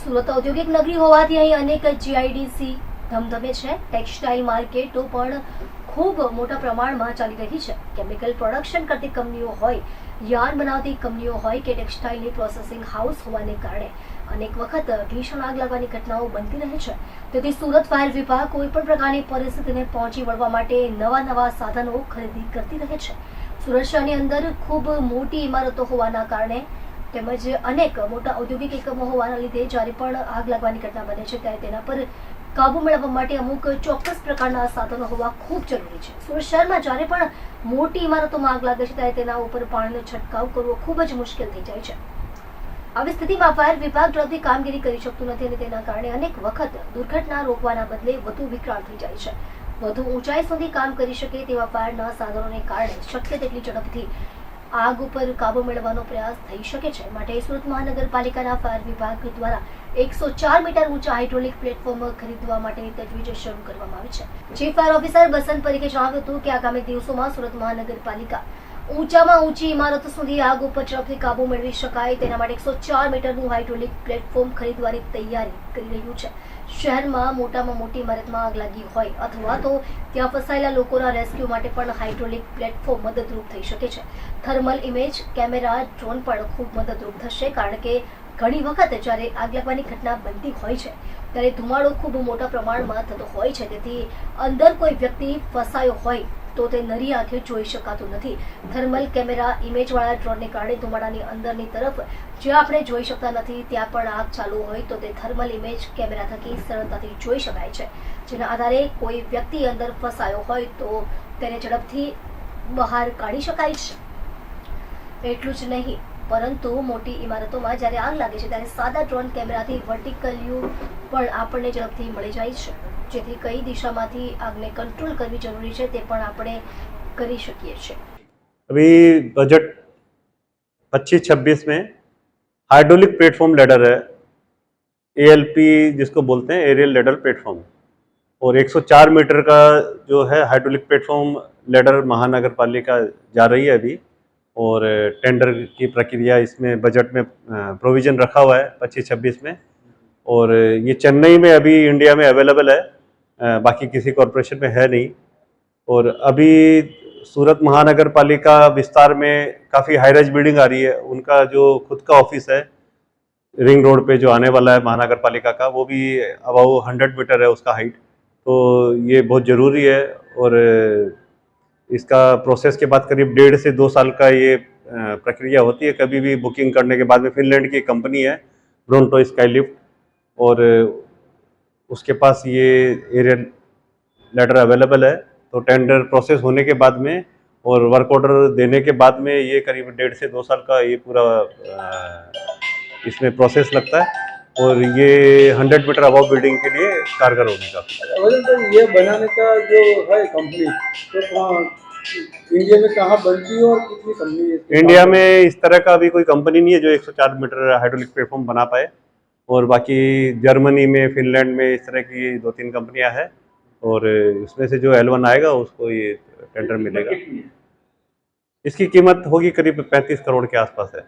સુરત ઔદ્યોગિક નગરી હોવાથી અહીં અનેક જીઆઈડીસી ધમધમે છે. ટેક્સટાઇલ માર્કેટો પણ ખૂબ મોટા પ્રમાણમાં ચાલી રહી છે. કેમિકલ પ્રોડક્શન કરતી કંપનીઓ હોય, યાર્ન બનાવતી કંપનીઓ હોય કે ટેક્સટાઇલની પ્રોસેસિંગ હાઉસ હોવાને કારણે અનેક વખત ભીષણ આગ લાગવાની ઘટનાઓ બનતી રહે છે. તેથી સુરત ફાયર વિભાગ કોઈ પણ પ્રકારની પરિસ્થિતિને પહોંચી વળવા માટે નવા નવા સાધનો ખરીદી કરતી રહે છે. શહેરની અંદર ખૂબ મોટી ઇમારતો હોવાના કારણે તેમજ અનેક મોટા ઔદ્યોગિક એકમો હોવાના લીધે જ્યારે પણ આગ લાગવાની ઘટના બને છે, ત્યારે તેના પર કાબુ મેળવવા માટે અમુક ચોક્કસ પ્રકારના સાધનો હોવા ખૂબ જરૂરી છે. સુરત શહેરમાં જ્યારે પણ મોટી ઇમારતોમાં આગ લાગે છે, ત્યારે તેના ઉપર પાણીનો છંટકાવ કરવો ખૂબ જ મુશ્કેલ થઈ જાય છે. આવી સ્થિતિમાં ફાયર વિભાગ ઝડપથી કામગીરી કરી શકતું નથી અને તેના કારણે અનેક વખત દુર્ઘટના રોકવાના બદલે વધુ વિકરાળ થઈ જાય છે. વધુ ઊંચાઈ સુધી કામ કરી શકે તેવા ફાયરના સાધનોને કારણે શક્ય તેટલી ઝડપથી આગ ઉપર કાબુ મેળવવાનો પ્રયાસ થઈ શકે છે. માટે સુરત મહાનગરપાલિકાના ફાયર વિભાગ દ્વારા એકસો ચાર મીટર ઊંચા હાઇડ્રોલિક પ્લેટફોર્મ ખરીદવા માટેની તજવીજ શરૂ કરવામાં આવી છે. ચીફ ફાયર ઓફિસર બસંત પરીખે જણાવ્યું હતું કે આગામી દિવસોમાં સુરત મહાનગરપાલિકા ઊંચામાં ઊંચી ઇમારતો સુધી આગ ઉપર ઝડપથી કાબુ મેળવી શકાય તેના માટે એકસો ચાર મીટરનું હાઇડ્રોલિક પ્લેટફોર્મ ખરીદવાની તૈયારી કરી રહ્યું છે. શહેરમાં મોટામાં મોટી ઇમારતમાં આગ લાગી હોય અથવા તો ત્યાં ફસાયેલા લોકોના રેસ્ક્યુ માટે પણ હાઇડ્રોલિક પ્લેટફોર્મ મદદરૂપ થઈ શકે છે. થર્મલ ઇમેજ, કેમેરા, ડ્રોન પણ ખૂબ મદદરૂપ થશે કારણ કે ઘણી વખત જ્યારે આગ લાગવાની ઘટના બનતી હોય છે, ત્યારે ધુમાડો ખૂબ મોટા પ્રમાણમાં થતો હોય છે. તેથી અંદર કોઈ વ્યક્તિ ફસાયો હોય તો તે નરી આંખે જોઈ શકાતું નથી. થર્મલ કેમેરા ઇમેજવાળા ડ્રોનને કારણે ધુમાડાની અંદરની તરફ જે આપણે જોઈ શકતા નથી, ત્યાં પણ આગ ચાલુ હોય તો તે થર્મલ ઇમેજ કેમેરા થકી સરળતાથી જોઈ શકાય છે. જેના આધારે કોઈ વ્યક્તિ અંદર ફસાયો હોય તો તેને ઝડપથી બહાર કાઢી શકાય છે. એટલું જ નહીં, પરંતુ મોટી ઇમારતોમાં જ્યારે આગ લાગે છે, ત્યારે સાદા ડ્રોન કેમેરાથી વર્ટિકલ વ્યૂ પણ આપણને ઝડપથી મળી જાય છે. જેથી કઈ દિશામાંથી આગને કંટ્રોલ કરવી જરૂરી છે તે પણ આપણે કરી શકીએ છીએ अभी बजट 25-26 में हाइड्रोलिक प्लेटफॉर्म लेडर है एएलपी जिसको बोलते हैं एरियल लेडर प्लेटफॉर्म और 104 मीटर का जो है हाइड्रोलिक प्लेटफॉर्म लेडर महानगर पालिका जा रही है अभी और टेंडर की प्रक्रिया इसमें बजट में प्रोविज़न रखा हुआ है 25-26 में और ये चेन्नई में अभी इंडिया में अवेलेबल है अ, बाकी किसी कॉरपोरेशन में है नहीं। और अभी सूरत महानगर पालिका विस्तार में काफ़ी हाई रेज बिल्डिंग आ रही है। उनका जो खुद का ऑफ़िस है रिंग रोड पे जो आने वाला है महानगर पालिका का, वो भी अबाउ हंड्रेड मीटर है उसका हाइट तो ये बहुत ज़रूरी है और इसका प्रोसेस के बाद करीब डेढ़ से दो साल का ये प्रक्रिया होती है। कभी भी बुकिंग करने के बाद में फिनलैंड की कंपनी है ब्रोंटो स्काई लिफ्ट और उसके पास ये एरियल लेटर अवेलेबल है तो टेंडर प्रोसेस होने के बाद में और वर्क ऑर्डर देने के बाद में ये करीब डेढ़ से दो साल का ये पूरा इसमें प्रोसेस लगता है और ये हंड्रेड मीटर अबाव बिल्डिंग के लिए कारगर होने का। तो ये बनाने का जो है कंपनी तो इंडिया में कहाँ बनती है और कितनी कंपनी है इंडिया में इस तरह का अभी कोई कंपनी नहीं है जो 104 मीटर हाइड्रोलिक प्लेटफॉर्म बना पाए। और बाकी जर्मनी में फिनलैंड में इस तरह की दो तीन कंपनियाँ हैं और उसमें से जो एल वन आएगा उसको ये टेंडर मिलेगा। इसकी कीमत होगी करीब 35 करोड़ के आसपास है।